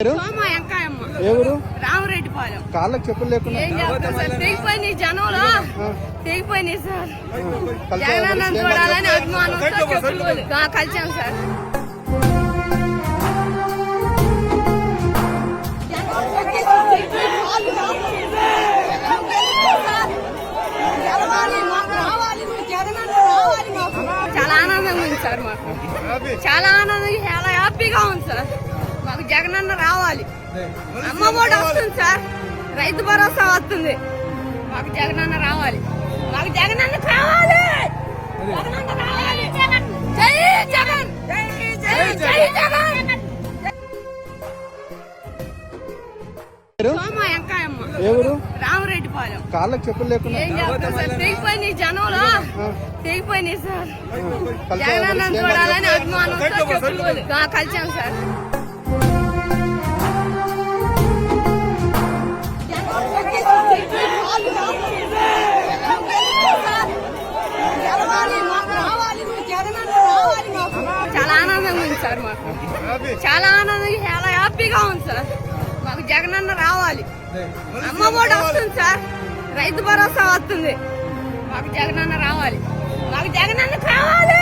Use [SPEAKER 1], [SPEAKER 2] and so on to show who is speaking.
[SPEAKER 1] ఏ ఊరు?
[SPEAKER 2] రామరెడ్డిపాలెం.
[SPEAKER 1] కాళ్ళకి చెప్పులు లేకుండా.
[SPEAKER 2] తెగిపోయినాయి జనంలో. తెగిపోయినాయి సార్. జగనన్న చూడాలని అభిమానంతో కలిసాం సార్. చాలా ఆనందంగా ఉంది సార్ మాకు. చాలా ఆనందంగా చాలా హ్యాపీగా ఉంది సార్. మాకు జగనన్న రావాలి. అమ్మ కూడా వస్తుంది సార్. రైతు భరోసా వస్తుంది. మాకు జగనన్న రావాలి. మాకు జగనన్న కావాలి. జగనన్న రావాలి. జై జగన్. జై జగన్? సోమ ఎంకాయమ్మ
[SPEAKER 1] కాళ్ళకి చెప్పులు లేకుండా.
[SPEAKER 2] ఏం చేస్తాం సార్? తెగిపోయినాయి జనంలో. తెగిపోయినాయి సార్. జగనన్న చూడాలని ఆ, కలిసాం సార్. ఉంది సార్ మాకు. చాలా ఆనందంగా చాలా హ్యాపీగా ఉంది సార్. మాకు జగనన్న రావాలి. అమ్మ కూడా వస్తుంది సార్. రైతు భరోసా వస్తుంది. మాకు జగనన్న రావాలి. మాకు జగనన్న కావాలి